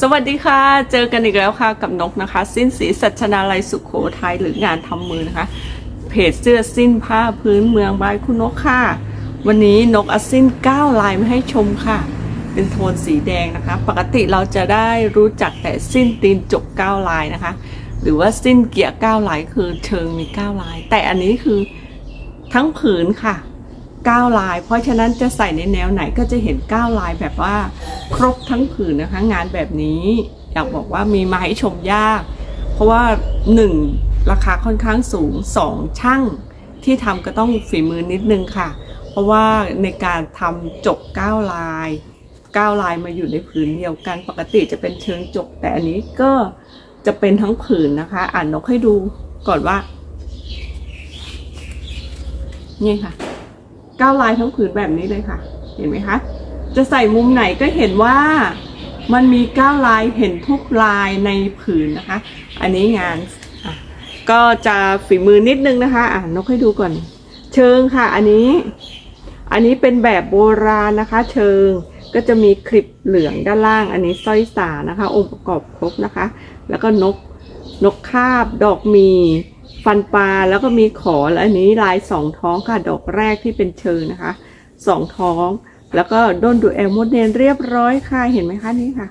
สวัสดีค่ะ เจอกันอีกแล้วค่ะกับนกนะคะ สิ้นสีสัชนาลัยสุขโขทัยหรืองานทำมือนะคะ เพจเสื้อสิ้นผ้าพื้นเมืองบายคุณนกค่ะ วันนี้นกเอาสิ้น9ลายมาให้ชมค่ะ เป็นโทนสีแดงนะคะ ปกติเราจะได้รู้จักแต่สิ้นตีนจก9ลายนะคะ หรือว่าสิ้นเกียร์9ลายคือเชิงมี9ลาย แต่อันนี้คือทั้งผืนค่ะ 9 ลาย เพราะฉะนั้นจะใส่ในแนวไหนก็จะเห็น 9 ลายแบบว่าครบทั้งผืนนะคะ งานแบบนี้อยากบอกว่ามีมาให้ชมยาก เพราะว่า 1 ราคาค่อนข้างสูง 2 ช่างที่ทำก็ต้องฝีมือนิดนึงค่ะ เพราะว่าในการทำจก 9 ลาย 9 ลายมาอยู่ในผืนเดียวกัน ปกติจะเป็นเชิงจก แต่อันนี้ก็จะเป็นทั้งผืนนะคะ อ่านนกให้ดูก่อนว่า นี่ค่ะ ก้าวลายทั้งผืนแบบนี้เลยค่ะ เห็นไหมคะ จะใส่มุมไหนก็เห็นว่ามันมีก้าวลายเห็นทุกลายในผืนนะคะ อันนี้งานก็จะฝีมือนิดนึงนะคะอ่านกให้ดูก่อน เชิงค่ะ อันนี้ อันนี้เป็นแบบโบราณนะคะ เชิงก็จะมีคลิปเหลืองด้านล่าง อันนี้สร้อยสานะคะ องค์ประกอบครบนะคะ แล้วก็นกนกคาบ ดอกมี ฟันปลาแล้วก็มีขอและอันนี้ลายสองท้องค่ะดอกแรกที่เป็นเชิงนะคะสองท้อง แล้วก็ด้นดูแอลมดเนนเรียบร้อยค่ะเห็นไหมคะนี่ค่ะ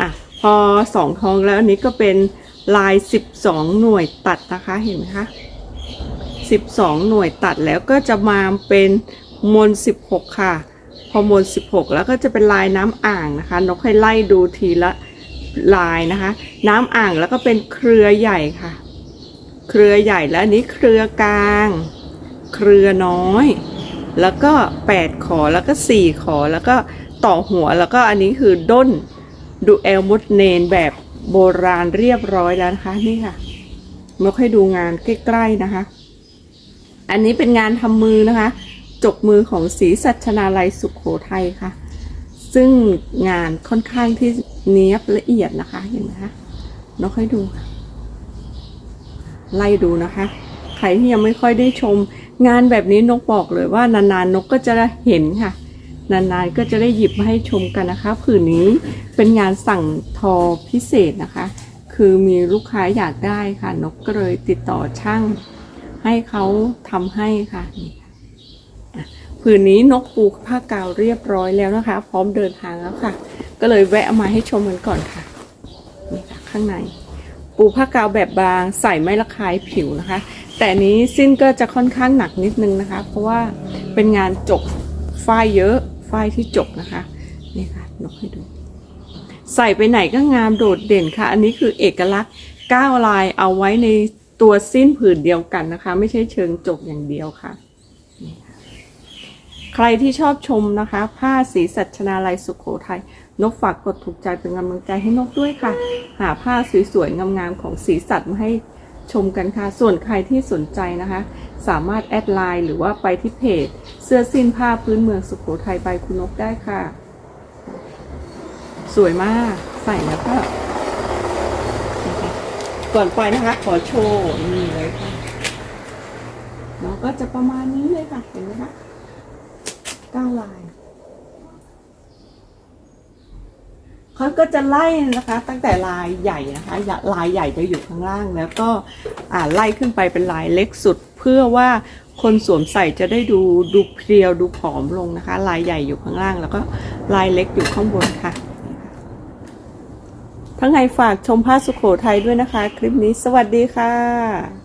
อะพอสองท้องแล้วอันนี้ก็เป็นลาย 12 หน่วยตัดนะคะเห็นไหมคะ12 หน่วยตัดแล้วก็จะมาเป็นมน 16 ค่ะ พอมน 16 แล้วก็จะเป็นลายน้ำอ่างนะคะนกให้ไล่ดูทีละลายนะคะ น้ำอ่างแล้วก็เป็นเครือใหญ่ค่ะ เครือใหญ่แล้วอันนี้เครือกลาง เครือน้อย แล้วก็ 8 ขอแล้วก็ 4 ขอแล้วก็ต่อหัวแล้วก็อันนี้คือด้นดูเอลมดเนนแบบโบราณเรียบร้อยแล้วนะคะนี่ค่ะมกให้ดูงานใกล้ๆนะคะ อันนี้เป็นงานทำมือนะคะ จกมือของศรีสัชนาลัยสุขโขทัยค่ะ ซึ่งงานค่อนข้างที่เนียบละเอียดนะคะเห็นไหมคะนกให้ดูค่ะ ไล่ดูนะคะ ใครที่ยังไม่ค่อยได้ชม งานแบบนี้นกบอกเลยว่านานๆนกก็จะเห็นค่ะ นานๆก็จะได้หยิบมาให้ชมกันนะคะผืนนี้เป็นงานสั่งทอพิเศษนะคะ คือมีลูกค้าอยากได้ค่ะ นกก็เลยติดต่อช่าง ให้เขาทำให้ค่ะผืนนี้นกปูผ้ากาวเรียบร้อยแล้วนะคะ พร้อมเดินทางแล้วค่ะ ก็เลยแวะมาให้ชมกันก่อนค่ะนี่ค่ะข้างใน ปูผ้ากาวแบบบางใส่ไม่ระคายผิวนะคะ แต่นี้สิ้นก็จะค่อนข้างหนักนิดนึงนะคะ เพราะว่าเป็นงานจกฝ้ายเยอะฝ้ายที่จกนะคะนี่ค่ะนกให้ดู ใส่ไปไหนก็งามโดดเด่นค่ะ อันนี้คือเอกลักษณ์ก้าวลายเอาไว้ในตัวสิ้นผืนเดียวกันนะคะ ไม่ใช่เชิงจกอย่างเดียวค่ะ ใครที่ชอบชมนะคะ ผ้าสีสัชนาลัยสุขโขทัยนกฝากกดถูกใจเป็นกำลังใจให้นกด้วยค่ะ หาผ้าสวยๆงามๆของสีสัตว์มาให้ชมกันค่ะ ส่วนใครที่สนใจนะคะ สามารถแอดไลน์หรือว่าไปที่เพจ เสื้อสิ้นผ้าพื้นเมืองสุขโขทัยใบคุณนกได้ค่ะ สวยมากใส่แล้วก็นะคะก่อนไปนะคะ ขอโชว์นี่เลยค่ะเนาก็จะประมาณนี้เลยค่ะเห็นไหมคะ เก้าลายเขาก็จะไล่นะคะ ตั้งแต่ลายใหญ่นะคะลายใหญ่จะอยู่ข้างล่างแล้วก็อ่าไล่ขึ้นไปเป็นลายเล็กสุด เพื่อว่าคนสวมใส่จะได้ดูดูเพรียวดูผอมลงนะคะ ลายใหญ่อยู่ข้างล่าง แล้วก็ลายเล็กอยู่ข้างบนค่ะ ทั้งไงฝากชมผ้าสุโขทัยด้วยนะคะ คลิปนี้สวัสดีค่ะ